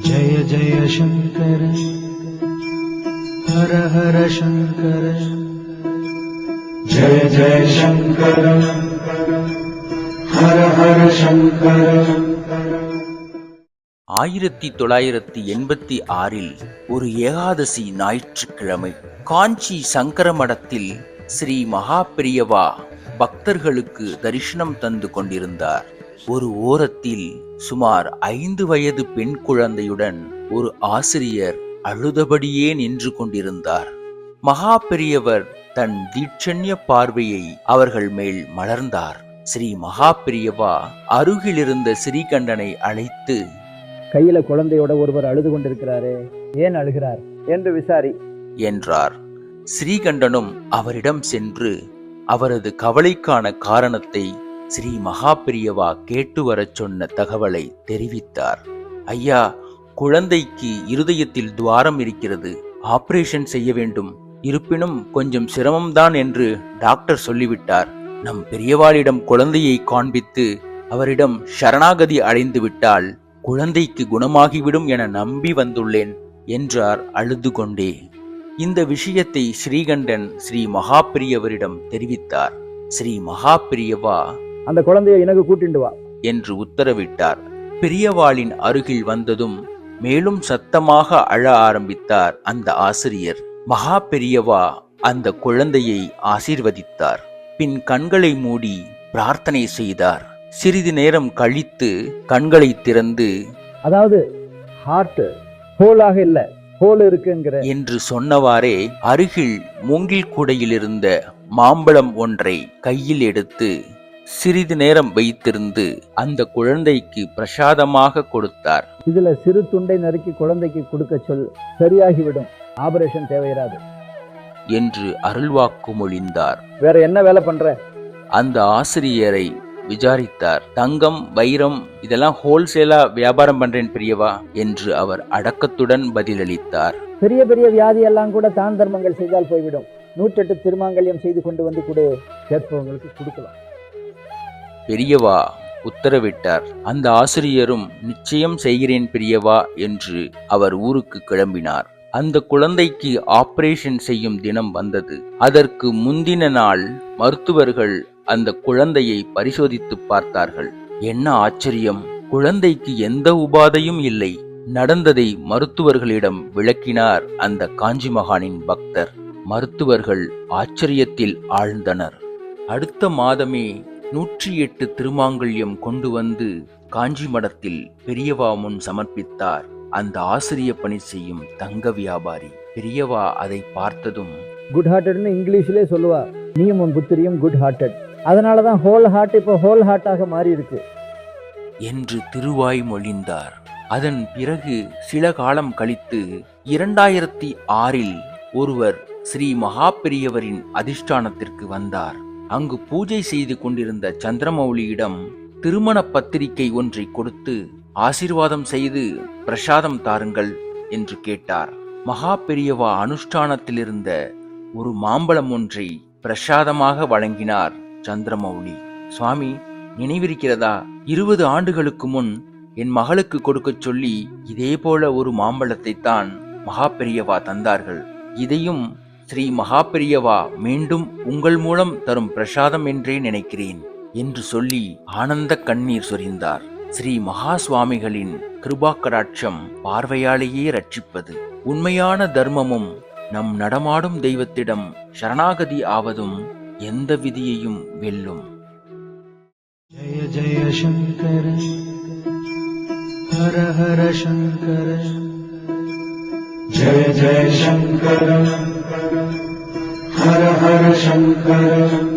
ஜய ஜய சங்கர ஹர ஹர சங்கர ஜய ஜய சங்கர ஹர ஹர சங்கர ஆயிரத்தி தொள்ளாயிரத்தி எண்பத்தி ஆறில் ஒரு ஏகாதசி ஞாயிற்றுக்கிழமை காஞ்சி சங்கர மடத்தில் ஸ்ரீ மகாபிரியவா பக்தர்களுக்கு தரிசனம் தந்து கொண்டிருந்தார். ஒரு ஓரத்தில் சுமார் ஐந்து வயது பெண் குழந்தையுடன் ஒரு ஆசிரியர் அழுதபடியே நின்று கொண்டிருந்தார். மகா பெரியவர் தன் தீட்சண்ய பார்வையை அவர்கள் மேல் மலர்ந்தார். ஸ்ரீ மகா பெரியவா அருகிலிருந்த ஸ்ரீகண்டனை அழைத்து கையில குழந்தையோட ஒருவர் அழுது கொண்டிருக்கிறாரே ஏன் அழுகிறார் என்று விசாரி. என்றார். ஸ்ரீகண்டனும் அவரிடம் சென்று அவரது கவலைக்கான காரணத்தை ஸ்ரீ மகாபிரியவா கேட்டு வரச் சொன்ன தகவலை தெரிவித்தார். ஐயா குழந்தைக்கு இருதயத்தில் துவாரம் இருக்கிறது. ஆபரேஷன் செய்ய வேண்டும். இருப்பினும் கொஞ்சம் சிரமம்தான் என்று டாக்டர் சொல்லிவிட்டார். நம் பெரியவாளிடம் குழந்தையை காண்பித்து அவரிடம் சரணாகதி அடைந்து விட்டால் குழந்தைக்கு குணமாகிவிடும் என நம்பி வந்துள்ளேன் என்றார் அழுது கொண்டே. இந்த விஷயத்தை ஸ்ரீகண்டன் ஸ்ரீ மகாபிரியவரிடம் தெரிவித்தார். ஸ்ரீ மகாபிரியவா அந்த குழந்தைய எனக்கு கூட்டிண்டு வா. என்று உத்தரவிட்டார். பெரியவாளின் அருகில் வந்ததும் மேலும் சத்தமாக அழ ஆரம்பித்தார் அந்த ஆசிரியர். மகா பெரியவா அந்த குழந்தையை ஆசீர்வதித்தார். பின் கண்களை மூடி பிரார்த்தனை செய்தார். சிறிது நேரம் கழித்து கண்களை திறந்து அதாவது ஹார்ட் ஹோலாக இல்ல ஹோல் இருக்குங்கிற என்று சொன்னவாறே அருகில் மூங்கில் கூடையில் இருந்த மாம்பழம் ஒன்றை கையில் எடுத்து சிறிது நேரம் வைத்திருந்து அந்த குழந்தைக்கு பிரசாதமாக கொடுத்தார். இதுல சிறு துண்டை நறுக்கி குழந்தைக்கு கொடுக்க சொல் சரியாகிவிடும். ஆபரேஷன் தேவையிராது. என்று அருள்வாக்கு மொழிந்தார். வேற என்ன வேலை பண்ற? அந்த ஆசிரியரை விசாரித்தார். தங்கம் வைரம் இதெல்லாம் ஹோல்சேலா வியாபாரம் பண்றேன் பெரியவா என்று அவர் அடக்கத்துடன் பதிலளித்தார். பெரிய பெரிய வியாதி எல்லாம் கூட தான் தர்மங்கள் செய்தால் போய்விடும். நூற்றெட்டு திருமாங்கல்யம் செய்து கொண்டு வந்து கொடு. கேட்பவங்களுக்கு கொடுக்கலாம். பெரியவா உத்தரவிட்டார். அந்த ஆசிரியரும் நிச்சயம் செய்கிறேன் பெரியவா என்று அவர் ஊருக்கு கிளம்பினார். அந்த குழந்தைக்கு ஆபரேஷன் செய்யும் தினம் வந்தது. அதற்கு முந்தின நாள் மருத்துவர்கள் அந்த குழந்தையை பரிசோதித்து பார்த்தார்கள். என்ன ஆச்சரியம்! குழந்தைக்கு எந்த உபாதையும் இல்லை. நடந்ததை மருத்துவர்களிடம் விளக்கினார் அந்த காஞ்சி மகானின் பக்தர். மருத்துவர்கள் ஆச்சரியத்தில் ஆழ்ந்தனர். அடுத்த மாதமே நூற்றி எட்டு திருமாங்கல்யம் கொண்டு வந்து காஞ்சி மடத்தில் பெரியவா முன் சமர்ப்பித்தார். அந்த ஆசிரிய பணி செய்யும் தங்க வியாபாரி பெரியவா அதை பார்த்ததும் குட் ஹார்ட்டட்னு இங்கிலீஷ்லேயே சொல்லுவா நீயும் உன் புத்திரியும் குட் ஹார்ட்டட் அதனால தான் ஹோல் ஹார்ட் இப்போ ஹோல் ஹார்ட்டாக மாறி இருக்கு என்று திருவாய் மொழிந்தார். அதன் பிறகு சில காலம் கழித்து இரண்டாயிரத்தி ஆறில் ஒருவர் ஸ்ரீ மகாபெரியவரின் அதிஷ்டானத்திற்கு வந்தார். அங்கு பூஜை செய்து கொண்டிருந்த சந்திரமௌலியிடம் திருமண பத்திரிகை ஒன்றை கொடுத்து ஆசீர்வாதம் செய்து பிரசாதம் தாருங்கள் என்று கேட்டார். மகா பெரியவா அனுஷ்டானத்திலிருந்த ஒரு மாம்பழம் ஒன்றை பிரசாதமாக வழங்கினார் சந்திரமௌலி. சுவாமி நினைவிருக்கிறதா? இருபது ஆண்டுகளுக்கு முன் என் மகளுக்கு கொடுக்கச் சொல்லி இதே போல ஒரு மாம்பழத்தை தான் மகா பெரியவா தந்தார்கள். இதையும் ஸ்ரீ மகாபெரியவா மீண்டும் உங்கள் மூலம் தரும் பிரசாதம் என்றே நினைக்கிறேன் என்று சொல்லி ஆனந்த கண்ணீர் சொரிந்தார். ஸ்ரீ மகா சுவாமிகளின் கிருபாக்கடாட்சம் பார்வையாலேயே ரட்சிப்பது. உண்மையான தர்மமும் நம் நடமாடும் தெய்வத்திடம் சரணாகதி ஆவதும் எந்த விதியையும் வெல்லும். ஜய ஜய சங்கர ஹர ஹர சங்கர. ஜய ஜய சங்கர. शङ्कर